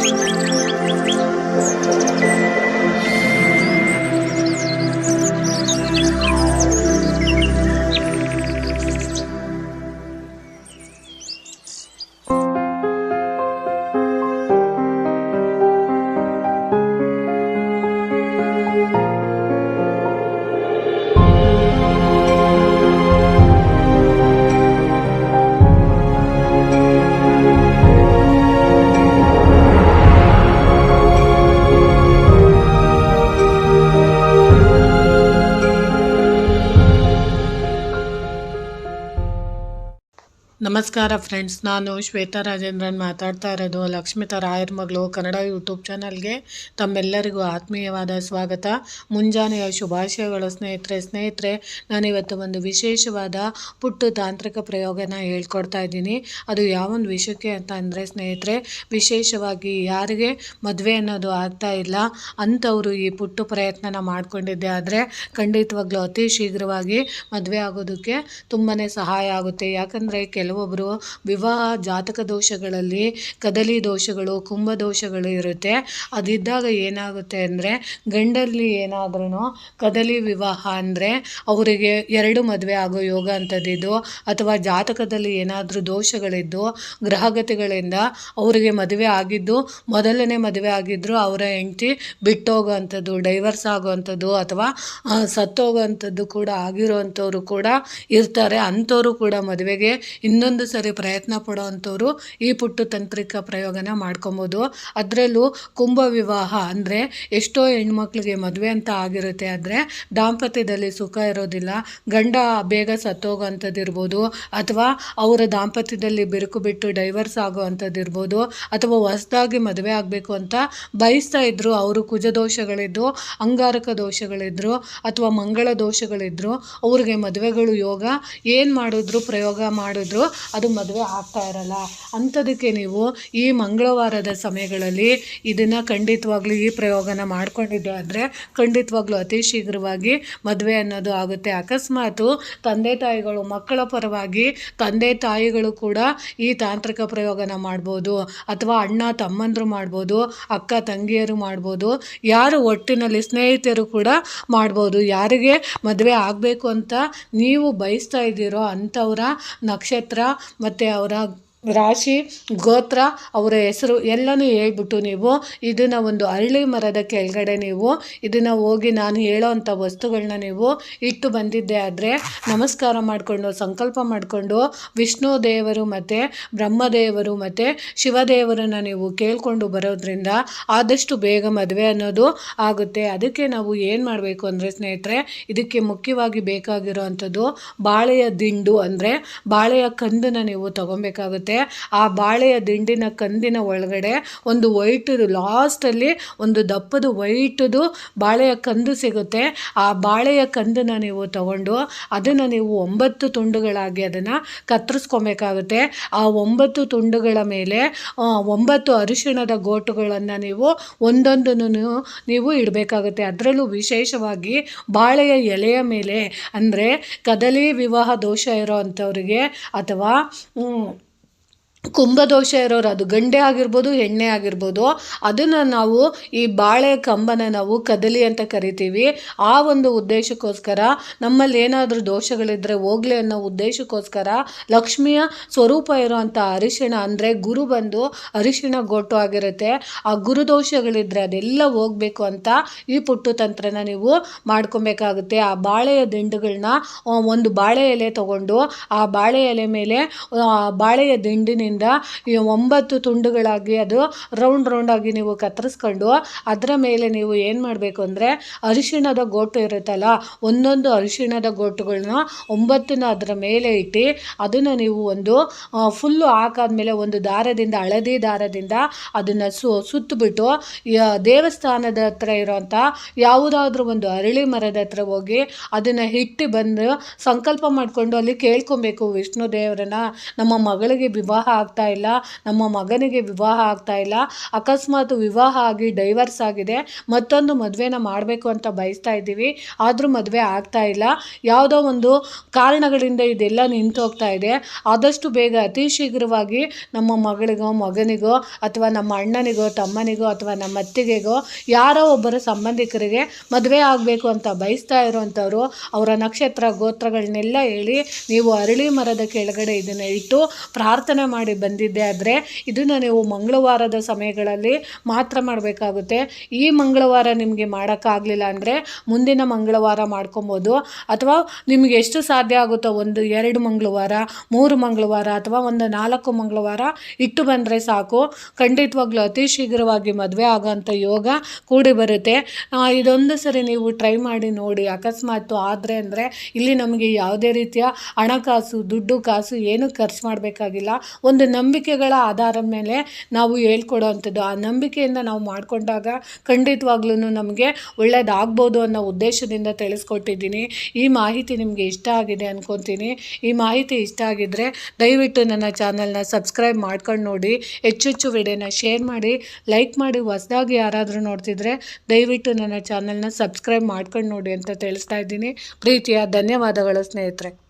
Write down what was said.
Música ನಮಸ್ಕಾರ ಫ್ರೆಂಡ್ಸ್, ನಾನು ಶ್ವೇತಾ ರಾಜೇಂದ್ರನ್ ಮಾತಾಡ್ತಾ ಇರೋದು. ಲಕ್ಷ್ಮಿತಾ ರಾಯರ್ ಮಗಳು ಕನ್ನಡ ಯೂಟ್ಯೂಬ್ ಚಾನಲ್ಗೆ ತಮ್ಮೆಲ್ಲರಿಗೂ ಆತ್ಮೀಯವಾದ ಸ್ವಾಗತ. ಮುಂಜಾನೆಯ ಶುಭಾಶಯಗಳು ಸ್ನೇಹಿತರೆ ಸ್ನೇಹಿತರೆ, ನಾನಿವತ್ತು ಒಂದು ವಿಶೇಷವಾದ ಪುಟ್ಟು ತಾಂತ್ರಿಕ ಪ್ರಯೋಗನ ಹೇಳ್ಕೊಡ್ತಾ ಇದ್ದೀನಿ. ಅದು ಯಾವೊಂದು ವಿಷಯಕ್ಕೆ ಅಂತ ಅಂದರೆ ಸ್ನೇಹಿತರೆ, ವಿಶೇಷವಾಗಿ ಯಾರಿಗೆ ಮದುವೆ ಅನ್ನೋದು ಆಗ್ತಾ ಇಲ್ಲ, ಅಂಥವರು ಈ ಪುಟ್ಟು ಪ್ರಯತ್ನನ ಮಾಡ್ಕೊಂಡಿದ್ದೆ ಆದರೆ ಖಂಡಿತವಾಗ್ಲೂ ಅತಿ ಶೀಘ್ರವಾಗಿ ಮದುವೆ ಆಗೋದಕ್ಕೆ ತುಂಬಾ ಸಹಾಯ ಆಗುತ್ತೆ. ಯಾಕಂದರೆ ಕೆಲವೊಬ್ಬರು ವಿವಾಹ ಜಾತಕ ದೋಷಗಳಲ್ಲಿ ಕದಲಿ ದೋಷಗಳು, ಕುಂಭ ದೋಷಗಳು ಇರುತ್ತೆ. ಅದಿದ್ದಾಗ ಏನಾಗುತ್ತೆ ಅಂದರೆ ಗಂಡಲ್ಲಿ ಏನಾದ್ರೂ ಕದಲಿ ವಿವಾಹ ಅಂದರೆ ಅವರಿಗೆ ಎರಡು ಮದುವೆ ಆಗೋ ಯೋಗ ಅಂಥದ್ದಿದ್ದು ಅಥವಾ ಜಾತಕದಲ್ಲಿ ಏನಾದರೂ ದೋಷಗಳಿದ್ದು, ಗ್ರಹಗತಿಗಳಿಂದ ಅವರಿಗೆ ಮದುವೆ ಆಗಿದ್ದು, ಮೊದಲನೇ ಮದುವೆ ಆಗಿದ್ದರು ಅವರ ಹೆಂಡತಿ ಬಿಟ್ಟೋಗೋ ಅಂಥದ್ದು ಡೈವರ್ಸ್ ಆಗೋವಂಥದ್ದು, ಅಥವಾ ಸತ್ತೋಗೋ ಸತ್ತೋಗೋವಂಥದ್ದು ಕೂಡ ಆಗಿರೋವಂಥವ್ರು ಕೂಡ ಇರ್ತಾರೆ. ಅಂಥವರು ಕೂಡ ಮದುವೆಗೆ ಇನ್ನೊಂದು ಸರಿ ಪ್ರಯತ್ನ ಪಡೋವಂಥವ್ರು ಈ ಪುಟ್ಟು ತಂತ್ರಿಕ ಪ್ರಯೋಗನ ಮಾಡ್ಕೊಬೋದು. ಅದರಲ್ಲೂ ಕುಂಭ ವಿವಾಹ ಅಂದರೆ ಎಷ್ಟೋ ಹೆಣ್ಮಕ್ಳಿಗೆ ಮದುವೆ ಅಂತ ಆಗಿರುತ್ತೆ ಆದರೆ ದಾಂಪತ್ಯದಲ್ಲಿ ಸುಖ ಇರೋದಿಲ್ಲ. ಗಂಡ ಬೇಗ ಸತ್ತೋಗೋಂಥದ್ದಿರ್ಬೋದು ಅಥವಾ ಅವರ ದಾಂಪತ್ಯದಲ್ಲಿ ಬಿರುಕು ಬಿಟ್ಟು ಡೈವರ್ಸ್ ಆಗೋ ಅಂಥದ್ದು ಇರ್ಬೋದು ಅಥವಾ ಹೊಸದಾಗಿ ಮದುವೆ ಆಗಬೇಕು ಅಂತ ಬಯಸ್ತಾ ಇದ್ದರು ಅವರು ಕುಜ ದೋಷಗಳಿದ್ದು ಅಂಗಾರಕ ದೋಷಗಳಿದ್ರು ಅಥವಾ ಮಂಗಳ ದೋಷಗಳಿದ್ರು, ಅವ್ರಿಗೆ ಮದುವೆಗಳು ಯೋಗ ಏನು ಮಾಡಿದ್ರು, ಪ್ರಯೋಗ ಮಾಡಿದ್ರು ಅದು ಮದುವೆ ಆಗ್ತಾ ಇರಲ್ಲ. ಅಂಥದಕ್ಕೆ ನೀವು ಈ ಮಂಗಳವಾರದ ಸಮಯಗಳಲ್ಲಿ ಇದನ್ನು ಖಂಡಿತವಾಗ್ಲೂ ಈ ಪ್ರಯೋಗನ ಮಾಡ್ಕೊಂಡಿದ್ದೆ ಆದರೆ ಖಂಡಿತವಾಗ್ಲೂ ಅತಿ ಶೀಘ್ರವಾಗಿ ಮದುವೆ ಅನ್ನೋದು ಆಗುತ್ತೆ. ಅಕಸ್ಮಾತು ತಂದೆ ತಾಯಿಗಳು, ಮಕ್ಕಳ ಪರವಾಗಿ ತಂದೆ ತಾಯಿಗಳು ಕೂಡ ಈ ತಾಂತ್ರಿಕ ಪ್ರಯೋಗನ ಮಾಡ್ಬೋದು. ಅಥವಾ ಅಣ್ಣ ತಮ್ಮಂದರು ಮಾಡ್ಬೋದು, ಅಕ್ಕ ತಂಗಿಯರು ಮಾಡ್ಬೋದು, ಯಾರು ಒಟ್ಟಿನಲ್ಲಿ ಸ್ನೇಹಿತರು ಕೂಡ ಮಾಡ್ಬೋದು. ಯಾರಿಗೆ ಮದುವೆ ಆಗಬೇಕು ಅಂತ ನೀವು ಬಯಸ್ತಾ ಇದ್ದೀರೋ ಅಂಥವರ ನಕ್ಷತ್ರ ಮತ್ತು ಅವರ ರಾಶಿ, ಗೋತ್ರ, ಅವರ ಹೆಸರು ಎಲ್ಲನೂ ಹೇಳ್ಬಿಟ್ಟು ನೀವು ಇದನ್ನು ಒಂದು ಅರಳಿ ಮರದ ಕೆಳಗಡೆ ನೀವು ಇದನ್ನು ಹೋಗಿ ನಾನು ಹೇಳೋ ಅಂಥ ವಸ್ತುಗಳನ್ನ ನೀವು ಇಟ್ಟು ಬಂದಿದ್ದೆ ಆದರೆ ನಮಸ್ಕಾರ ಮಾಡಿಕೊಂಡು, ಸಂಕಲ್ಪ ಮಾಡಿಕೊಂಡು ವಿಷ್ಣು ದೇವರು ಮತ್ತು ಬ್ರಹ್ಮದೇವರು ಮತ್ತು ಶಿವದೇವರನ್ನು ನೀವು ಕೇಳಿಕೊಂಡು ಬರೋದ್ರಿಂದ ಆದಷ್ಟು ಬೇಗ ಮದುವೆ ಅನ್ನೋದು ಆಗುತ್ತೆ. ಅದಕ್ಕೆ ನಾವು ಏನು ಮಾಡಬೇಕು ಅಂದರೆ ಸ್ನೇಹಿತರೆ, ಇದಕ್ಕೆ ಮುಖ್ಯವಾಗಿ ಬೇಕಾಗಿರೋ ಅಂಥದ್ದು ಬಾಳೆಯ ದಿಂಡು ಅಂದರೆ ಬಾಳೆಯ ಕಂದನ್ನು ನೀವು ತಗೊಬೇಕಾಗುತ್ತೆ. ಆ ಬಾಳೆಯ ದಿಂಡಿನ ಕಂದಿನ ಒಳಗಡೆ ಒಂದು ವೈಟದು ಲಾಸ್ಟಲ್ಲಿ ಒಂದು ದಪ್ಪದು ವೈಟದು ಬಾಳೆಯ ಕಂದು ಸಿಗುತ್ತೆ. ಆ ಬಾಳೆಯ ಕಂದನ್ನು ನೀವು ತಗೊಂಡು ಅದನ್ನು ನೀವು ಒಂಬತ್ತು ತುಂಡುಗಳಾಗಿ ಅದನ್ನು ಕತ್ತರಿಸ್ಕೊಬೇಕಾಗುತ್ತೆ. ಆ ಒಂಬತ್ತು ತುಂಡುಗಳ ಮೇಲೆ ಒಂಬತ್ತು ಅರಿಶಿಣದ ಗೋಟುಗಳನ್ನು ನೀವು ಒಂದೊಂದನ್ನು ನೀವು ಇಡಬೇಕಾಗುತ್ತೆ. ಅದರಲ್ಲೂ ವಿಶೇಷವಾಗಿ ಬಾಳೆಯ ಎಲೆಯ ಮೇಲೆ, ಅಂದರೆ ಕದಲಿ ವಿವಾಹ ದೋಷ ಇರೋ ಅಂಥವ್ರಿಗೆ ಅಥವಾ ಕುಂಭದೋಷ ಇರೋರು ಅದು ಗಂಡೆ ಆಗಿರ್ಬೋದು, ಹೆಣ್ಣೆ ಆಗಿರ್ಬೋದು, ಅದನ್ನು ನಾವು ಈ ಬಾಳೆ ಕಂಬನ ನಾವು ಕದಲಿ ಅಂತ ಕರಿತೀವಿ. ಆ ಒಂದು ಉದ್ದೇಶಕ್ಕೋಸ್ಕರ ನಮ್ಮಲ್ಲಿ ಏನಾದರೂ ದೋಷಗಳಿದ್ದರೆ ಹೋಗ್ಲಿ ಅನ್ನೋ ಉದ್ದೇಶಕ್ಕೋಸ್ಕರ ಲಕ್ಷ್ಮಿಯ ಸ್ವರೂಪ ಇರೋವಂಥ ಅರಿಶಿಣ ಅಂದರೆ ಗುರು ಬಂದು ಅರಿಶಿಣ ಗೊಟ್ಟು ಆಗಿರುತ್ತೆ. ಆ ಗುರು ದೋಷಗಳಿದ್ದರೆ ಅದೆಲ್ಲ ಹೋಗಬೇಕು ಅಂತ ಈ ಪುಟ್ಟು ತಂತ್ರನ ನೀವು ಮಾಡ್ಕೊಬೇಕಾಗುತ್ತೆ. ಆ ಬಾಳೆಯ ದಿಂಡುಗಳನ್ನ ಒಂದು ಬಾಳೆ ಎಲೆ ತಗೊಂಡು ಆ ಬಾಳೆ ಎಲೆ ಮೇಲೆ ಬಾಳೆಯ ದಿಂಡಿನಿಂದ ಈ ಒಂಬತ್ತು ತುಂಡುಗಳಾಗಿ ಅದು ರೌಂಡ್ ರೌಂಡ್ ಆಗಿ ನೀವು ಕತ್ತರಿಸ್ಕೊಂಡು ಅದರ ಮೇಲೆ ನೀವು ಏನು ಮಾಡಬೇಕು ಅಂದರೆ ಅರಿಶಿಣದ ಗೋಟು ಇರುತ್ತಲ್ಲ, ಒಂದೊಂದು ಅರಿಶಿಣದ ಗೋಟುಗಳನ್ನ ಒಂಬತ್ತನ್ನ ಅದರ ಮೇಲೆ ಇಟ್ಟು ಅದನ್ನು ನೀವು ಒಂದು ಫುಲ್ಲು ಹಾಕಾದ್ಮೇಲೆ ಒಂದು ದಾರದಿಂದ, ಹಳದಿ ದಾರದಿಂದ ಅದನ್ನು ಸು, ಸುತ್ತಬಿಟ್ಟು ದೇವಸ್ಥಾನದ ಹತ್ರ ಇರೋಂಥ ಯಾವುದಾದ್ರೂ ಒಂದು ಅರಳಿ ಮರದ ಹತ್ರ ಹೋಗಿ ಅದನ್ನು ಇಟ್ಟು ಬಂದು ಸಂಕಲ್ಪ ಮಾಡಿಕೊಂಡು ಅಲ್ಲಿ ಕೇಳ್ಕೊಬೇಕು ವಿಷ್ಣು ದೇವರನ್ನ, ನಮ್ಮ ಮಗಳಿಗೆ ವಿವಾಹ ಆಗ್ತಾ ಇಲ್ಲ, ನಮ್ಮ ಮಗನಿಗೆ ವಿವಾಹ ಆಗ್ತಾ ಇಲ್ಲ, ಅಕಸ್ಮಾತ್ ವಿವಾಹ ಆಗಿ ಡೈವರ್ಸ್ ಆಗಿದೆ, ಮತ್ತೊಂದು ಮದುವೆನ ಮಾಡಬೇಕು ಅಂತ ಬಯಸ್ತಾ ಇದ್ದೀವಿ, ಆದರೂ ಮದುವೆ ಆಗ್ತಾ ಇಲ್ಲ. ಯಾವುದೋ ಒಂದು ಕಾರಣಗಳಿಂದ ಇದೆಲ್ಲ ನಿಂತು ಹೋಗ್ತಾ ಇದೆ. ಆದಷ್ಟು ಬೇಗ ಅತಿ ಶೀಘ್ರವಾಗಿ ನಮ್ಮ ಮಗಳಿಗೋ, ಮಗನಿಗೋ, ಅಥವಾ ನಮ್ಮ ಅಣ್ಣನಿಗೋ, ತಮ್ಮನಿಗೋ, ಅಥವಾ ನಮ್ಮ ಅತ್ತಿಗೆಗೋ, ಯಾರೋ ಒಬ್ಬರ ಸಂಬಂಧಿಕರಿಗೆ ಮದುವೆ ಆಗಬೇಕು ಅಂತ ಬಯಸ್ತಾ ಇರೋವಂಥವ್ರು, ಅವರ ನಕ್ಷತ್ರ, ಗೋತ್ರಗಳನ್ನೆಲ್ಲ ಹೇಳಿ ನೀವು ಅರಳಿ ಮರದ ಕೆಳಗಡೆ ಇದನ್ನು ಇಟ್ಟು ಪ್ರಾರ್ಥನೆ ಮಾಡಿ. ಬಂದಿದ್ದೆ ಆದರೆ ಇದನ್ನು ನೀವು ಮಂಗಳವಾರದ ಸಮಯಗಳಲ್ಲಿ ಮಾತ್ರ ಮಾಡಬೇಕಾಗುತ್ತೆ. ಈ ಮಂಗಳವಾರ ನಿಮಗೆ ಮಾಡೋಕ್ಕಾಗಲಿಲ್ಲ ಅಂದರೆ ಮುಂದಿನ ಮಂಗಳವಾರ ಮಾಡ್ಕೊಬೋದು. ಅಥವಾ ನಿಮಗೆ ಎಷ್ಟು ಸಾಧ್ಯ ಆಗುತ್ತೋ ಒಂದು ಎರಡು ಮಂಗಳವಾರ, ಮೂರು ಮಂಗಳವಾರ ಅಥವಾ ಒಂದು ನಾಲ್ಕು ಮಂಗಳವಾರ ಇಟ್ಟು ಬಂದರೆ ಸಾಕು. ಖಂಡಿತವಾಗ್ಲೂ ಅತಿ ಶೀಘ್ರವಾಗಿ ಮದುವೆ ಆಗೋಂಥ ಯೋಗ ಕೂಡಿ ಬರುತ್ತೆ. ಇದೊಂದು ಸರಿ ನೀವು ಟ್ರೈ ಮಾಡಿ ನೋಡಿ. ಅಕಸ್ಮಾತ್ ಆದರೆ ಅಂದರೆ ಇಲ್ಲಿ ನಮಗೆ ಯಾವುದೇ ರೀತಿಯ ಹಣಕಾಸು, ದುಡ್ಡು, ಕಾಸು ಏನು ಖರ್ಚು ಮಾಡಬೇಕಾಗಿಲ್ಲ. ಒಂದು ನಂಬಿಕೆಗಳ ಆಧಾರದ ಮೇಲೆ ನಾವು ಹೇಳ್ಕೊಡೋವಂಥದ್ದು ಆ ನಂಬಿಕೆಯಿಂದ ನಾವು ಮಾಡಿಕೊಂಡಾಗ ಖಂಡಿತವಾಗ್ಲೂ ನಮಗೆ ಒಳ್ಳೇದಾಗ್ಬೋದು ಅನ್ನೋ ಉದ್ದೇಶದಿಂದ ತಿಳಿಸ್ಕೊಟ್ಟಿದ್ದೀನಿ. ಈ ಮಾಹಿತಿ ನಿಮಗೆ ಇಷ್ಟ ಆಗಿದೆ ಅಂದ್ಕೊತೀನಿ ಈ ಮಾಹಿತಿ ಇಷ್ಟ ಆಗಿದ್ದರೆ ದಯವಿಟ್ಟು ನನ್ನ ಚಾನಲ್ನ ಸಬ್ಸ್ಕ್ರೈಬ್ ಮಾಡ್ಕೊಂಡು ನೋಡಿ. ಹೆಚ್ಚೆಚ್ಚು ವಿಡಿಯೋನ ಶೇರ್ ಮಾಡಿ, ಲೈಕ್ ಮಾಡಿ, ಹೊಸದಾಗಿ ಯಾರಾದರೂ ನೋಡ್ತಿದ್ರೆ ದಯವಿಟ್ಟು ನನ್ನ ಚಾನಲ್ನ ಸಬ್ಸ್ಕ್ರೈಬ್ ಮಾಡ್ಕೊಂಡು ನೋಡಿ ಅಂತ ತಿಳಿಸ್ತಾ ಇದ್ದೀನಿ. ಪ್ರೀತಿಯ, ಧನ್ಯವಾದಗಳು ಸ್ನೇಹಿತರೆ.